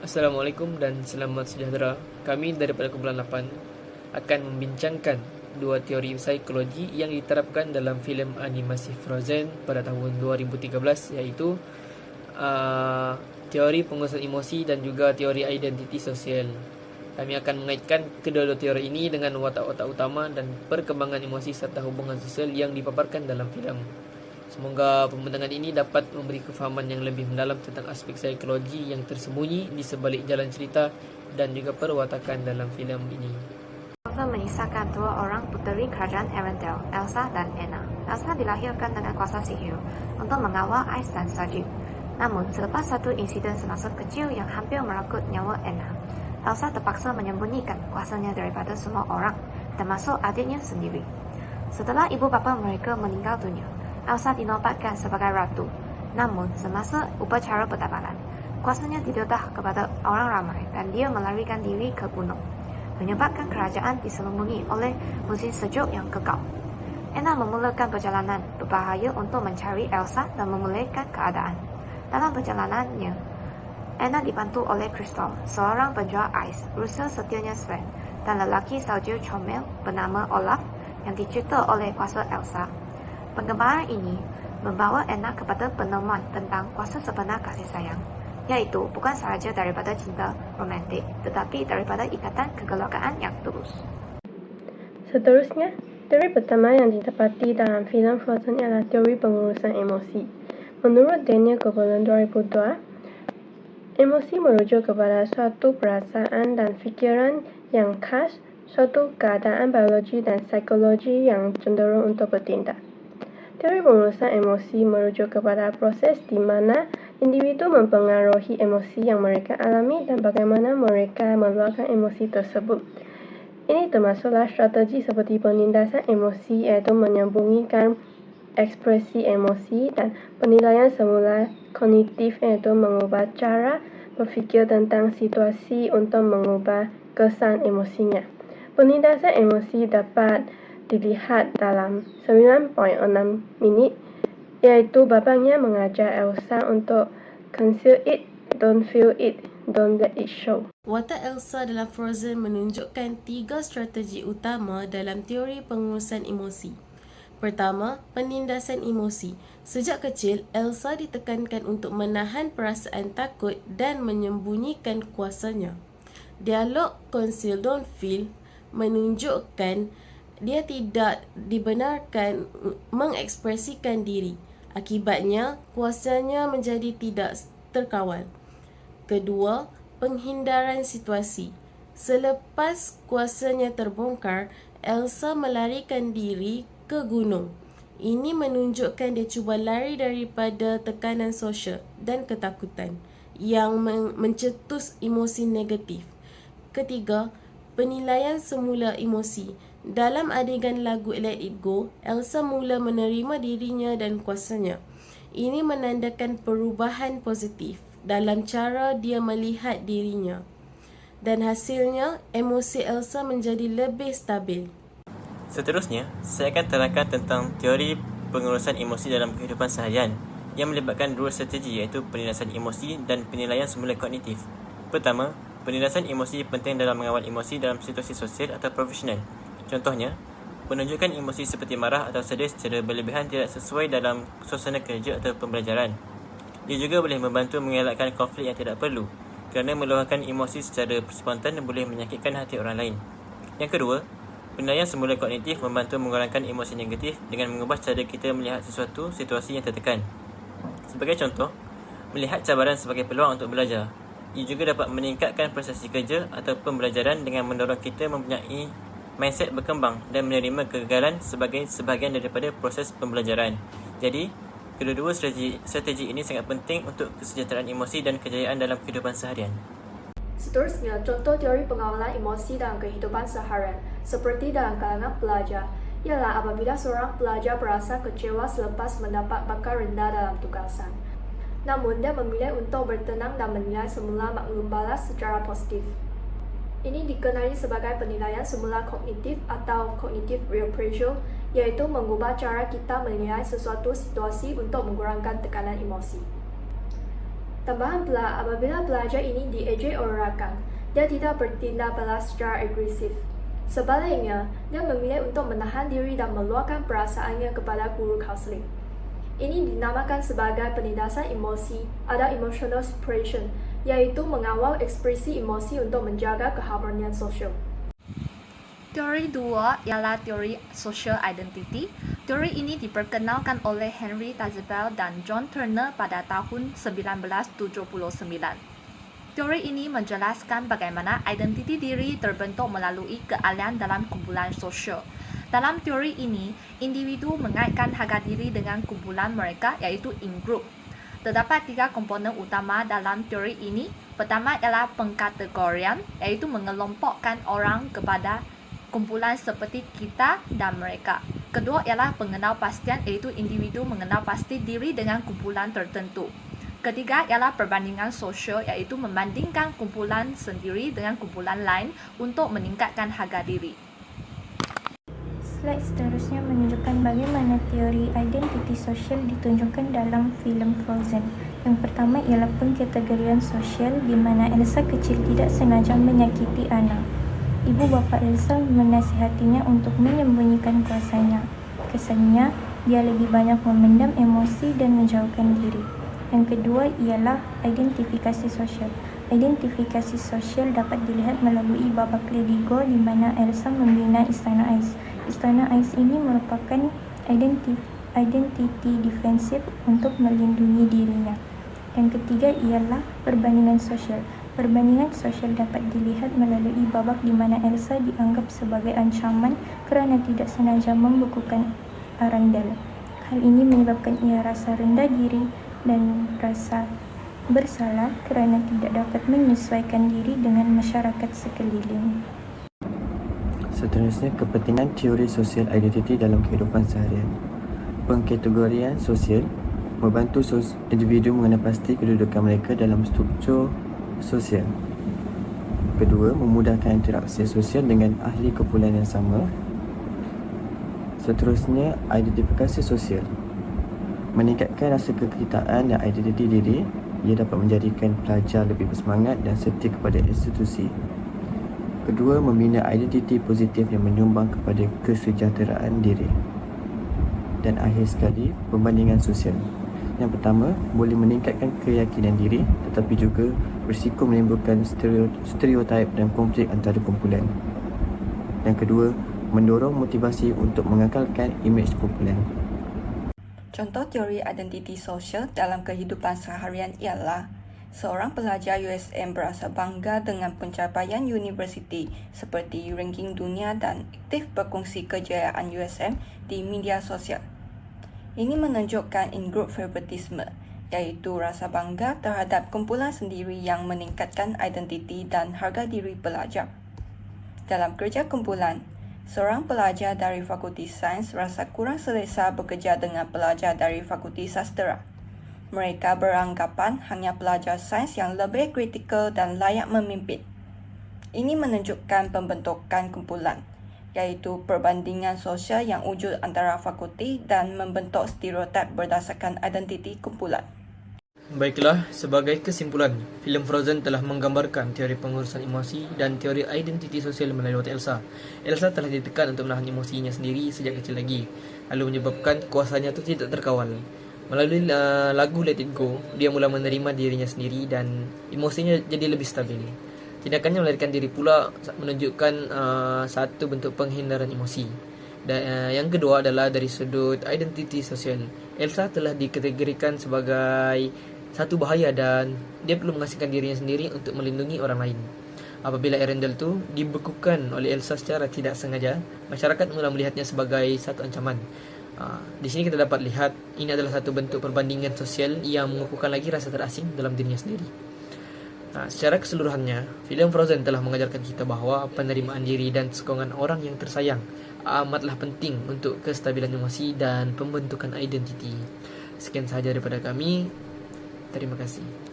Assalamualaikum dan selamat sejahtera. Kami daripada kumpulan 8 akan membincangkan dua teori psikologi yang diterapkan dalam filem animasi Frozen pada tahun 2013 iaitu uh, teori pengurusan emosi dan juga teori identiti sosial. Kami akan mengaitkan kedua-dua teori ini dengan watak-watak utama dan perkembangan emosi serta hubungan sosial yang dipaparkan dalam filem. Semoga pembincangan ini dapat memberi kefahaman yang lebih mendalam tentang aspek psikologi yang tersembunyi di sebalik jalan cerita dan juga perwatakan dalam filem ini. Novel mengisahkan dua orang puteri kerajaan Arendelle, Elsa dan Anna. Elsa dilahirkan dengan kuasa sihir untuk mengawal ais dan salju. Namun, selepas satu insiden semasa kecil yang hampir merenggut nyawa Anna, Elsa terpaksa menyembunyikan kuasanya daripada semua orang, termasuk adiknya sendiri. Setelah ibu bapa mereka meninggal dunia, Elsa dinobatkan sebagai ratu. Namun, semasa upacara pertabanan, kuasanya didedah kepada orang ramai dan dia melarikan diri ke gunung, menyebabkan kerajaan diselubungi oleh musim sejuk yang kekal. Anna memulakan perjalanan berbahaya untuk mencari Elsa dan memulihkan keadaan. Dalam perjalanannya, Anna dibantu oleh Crystal, seorang penjual ais berusaha setianya Sven, dan lelaki salju comel bernama Olaf yang dicerita oleh kuasa Elsa. Pengembaraan ini membawa Anna kepada penemuan tentang kuasa sebenar kasih sayang, iaitu bukan sahaja daripada cinta romantik, tetapi daripada ikatan kegelagaan yang tulus. Seterusnya, teori pertama yang didapati dalam filem Frozen ialah teori pengurusan emosi. Menurut Daniel Goberlin 2002, emosi merujuk kepada suatu perasaan dan fikiran yang khas, suatu keadaan biologi dan psikologi yang cenderung untuk bertindak. Teori pengurusan emosi merujuk kepada proses di mana individu mempengaruhi emosi yang mereka alami dan bagaimana mereka meluahkan emosi tersebut. Ini termasuklah strategi seperti penindasan emosi iaitu menyembunyikan ekspresi emosi dan penilaian semula kognitif iaitu mengubah cara berfikir tentang situasi untuk mengubah kesan emosinya. Penindasan emosi dapat dilihat dalam 9.6 minit iaitu bapaknya mengajar Elsa untuk conceal it, don't feel it, don't let it show. Watak Elsa dalam Frozen menunjukkan tiga strategi utama dalam teori pengurusan emosi. Pertama, penindasan emosi. Sejak kecil, Elsa ditekankan untuk menahan perasaan takut dan menyembunyikan kuasanya. Dialog Conceal Don't Feel menunjukkan dia tidak dibenarkan mengekspresikan diri. Akibatnya, kuasanya menjadi tidak terkawal. Kedua, penghindaran situasi. Selepas kuasanya terbongkar, Elsa melarikan diri ke gunung. Ini menunjukkan dia cuba lari daripada tekanan sosial dan ketakutan yang men- mencetus emosi negatif. Ketiga, penilaian semula emosi. Dalam adegan lagu Let It Go, Elsa mula menerima dirinya dan kuasanya. Ini menandakan perubahan positif dalam cara dia melihat dirinya. Dan hasilnya, emosi Elsa menjadi lebih stabil. Seterusnya, saya akan terangkan tentang teori pengurusan emosi dalam kehidupan seharian yang melibatkan dua strategi iaitu penindasan emosi dan penilaian semula kognitif. Pertama, penindasan emosi penting dalam mengawal emosi dalam situasi sosial atau profesional. Contohnya, menunjukkan emosi seperti marah atau sedih secara berlebihan tidak sesuai dalam suasana kerja atau pembelajaran. Ia juga boleh membantu mengelakkan konflik yang tidak perlu kerana meluahkan emosi secara spontan boleh menyakitkan hati orang lain. Yang kedua, penilaian semula kognitif membantu mengurangkan emosi negatif dengan mengubah cara kita melihat sesuatu situasi yang tertekan. Sebagai contoh, melihat cabaran sebagai peluang untuk belajar. Ia juga dapat meningkatkan prestasi kerja atau pembelajaran dengan mendorong kita mempunyai mindset berkembang dan menerima kegagalan sebagai sebahagian daripada proses pembelajaran. Jadi, kedua-dua strategi, strategi ini sangat penting untuk kesejahteraan emosi dan kejayaan dalam kehidupan seharian. Seterusnya, contoh teori pengawalan emosi dalam kehidupan seharian, seperti dalam kalangan pelajar, ialah apabila seorang pelajar berasa kecewa selepas mendapat bakar rendah dalam tugasan. Namun, dia memilih untuk bertenang dan menilai semula maklum balas secara positif. Ini dikenali sebagai penilaian semula kognitif atau cognitive reappraisal, iaitu mengubah cara kita menilai sesuatu situasi untuk mengurangkan tekanan emosi. Tambahan pula, apabila pelajar ini oleh rakan, dia tidak bertindak balas secara agresif. Sebaliknya, dia memilih untuk menahan diri dan meluahkan perasaannya kepada guru kaunseling. Ini dinamakan sebagai penindasan emosi atau emotional suppression, iaitu mengawal ekspresi emosi untuk menjaga keharmonian sosial. Teori dua ialah teori social identity. Teori ini diperkenalkan oleh Henry Tazebell dan John Turner pada tahun 1979. Teori ini menjelaskan bagaimana identiti diri terbentuk melalui keahlian dalam kumpulan sosial. Dalam teori ini, individu mengaitkan harga diri dengan kumpulan mereka iaitu in-group. Terdapat tiga komponen utama dalam teori ini. Pertama ialah pengkategorian iaitu mengelompokkan orang kepada kumpulan seperti kita dan mereka. Kedua ialah pengenal pastian iaitu individu mengenal pasti diri dengan kumpulan tertentu. Ketiga ialah perbandingan sosial iaitu membandingkan kumpulan sendiri dengan kumpulan lain untuk meningkatkan harga diri. Slide seterusnya menunjukkan bagaimana teori identiti sosial ditunjukkan dalam filem Frozen. Yang pertama ialah pengkategorian sosial di mana Elsa kecil tidak sengaja menyakiti Anna. Ibu bapa Elsa menasihatinya untuk menyembunyikan kuasanya. Kesannya, dia lebih banyak memendam emosi dan menjauhkan diri. Yang kedua ialah identifikasi sosial. Identifikasi sosial dapat dilihat melalui babak Lady Go di mana Elsa membina Istana Ais. Istana Ais ini merupakan identif identiti defensif untuk melindungi dirinya. Yang ketiga ialah perbandingan sosial. Perbandingan sosial dapat dilihat melalui babak di mana Elsa dianggap sebagai ancaman kerana tidak sengaja membekukan Arundel. Hal ini menyebabkan ia rasa rendah diri dan rasa bersalah kerana tidak dapat menyesuaikan diri dengan masyarakat sekeliling. Seterusnya, kepentingan teori sosial identiti dalam kehidupan seharian. Pengkategorian sosial membantu sos- individu mengenal pasti kedudukan mereka dalam struktur sosial. Kedua, memudahkan interaksi sosial dengan ahli kumpulan yang sama. Seterusnya, identifikasi sosial meningkatkan rasa kekitaan dan identiti diri. Ia dapat menjadikan pelajar lebih bersemangat dan setia kepada institusi. Kedua, membina identiti positif yang menyumbang kepada kesejahteraan diri. Dan akhir sekali, pembandingan sosial. Yang pertama, boleh meningkatkan keyakinan diri tetapi juga berisiko menimbulkan stereo- stereotip dan konflik antara kumpulan. Yang kedua, mendorong motivasi untuk mengekalkan imej kumpulan. Contoh teori identiti sosial dalam kehidupan seharian ialah seorang pelajar USM berasa bangga dengan pencapaian universiti seperti ranking dunia dan aktif berkongsi kejayaan USM di media sosial. Ini menunjukkan in-group favoritisme, iaitu rasa bangga terhadap kumpulan sendiri yang meningkatkan identiti dan harga diri pelajar. Dalam kerja kumpulan, seorang pelajar dari Fakulti Sains rasa kurang selesa bekerja dengan pelajar dari Fakulti Sastera. Mereka beranggapan hanya pelajar sains yang lebih kritikal dan layak memimpin. Ini menunjukkan pembentukan kumpulan, iaitu perbandingan sosial yang wujud antara fakulti dan membentuk stereotip berdasarkan identiti kumpulan. Baiklah, sebagai kesimpulan, filem Frozen telah menggambarkan teori pengurusan emosi dan teori identiti sosial melalui Elsa. Elsa telah ditekan untuk menahan emosinya sendiri sejak kecil lagi, lalu menyebabkan kuasanya itu tidak terkawal. Melalui uh, lagu Let It Go, dia mula menerima dirinya sendiri dan emosinya jadi lebih stabil. Tindakannya melarikan diri pula menunjukkan uh, satu bentuk penghindaran emosi. Dan uh, yang kedua adalah dari sudut identiti sosial. Elsa telah dikategorikan sebagai satu bahaya dan dia perlu mengasingkan dirinya sendiri untuk melindungi orang lain. Apabila Arendelle tu dibekukan oleh Elsa secara tidak sengaja, masyarakat mula melihatnya sebagai satu ancaman. Uh, di sini kita dapat lihat ini adalah satu bentuk perbandingan sosial yang mengukuhkan lagi rasa terasing dalam dirinya sendiri. Nah, secara keseluruhannya, filem Frozen telah mengajarkan kita bahawa penerimaan diri dan sokongan orang yang tersayang amatlah penting untuk kestabilan emosi dan pembentukan identiti. Sekian sahaja daripada kami. Terima kasih.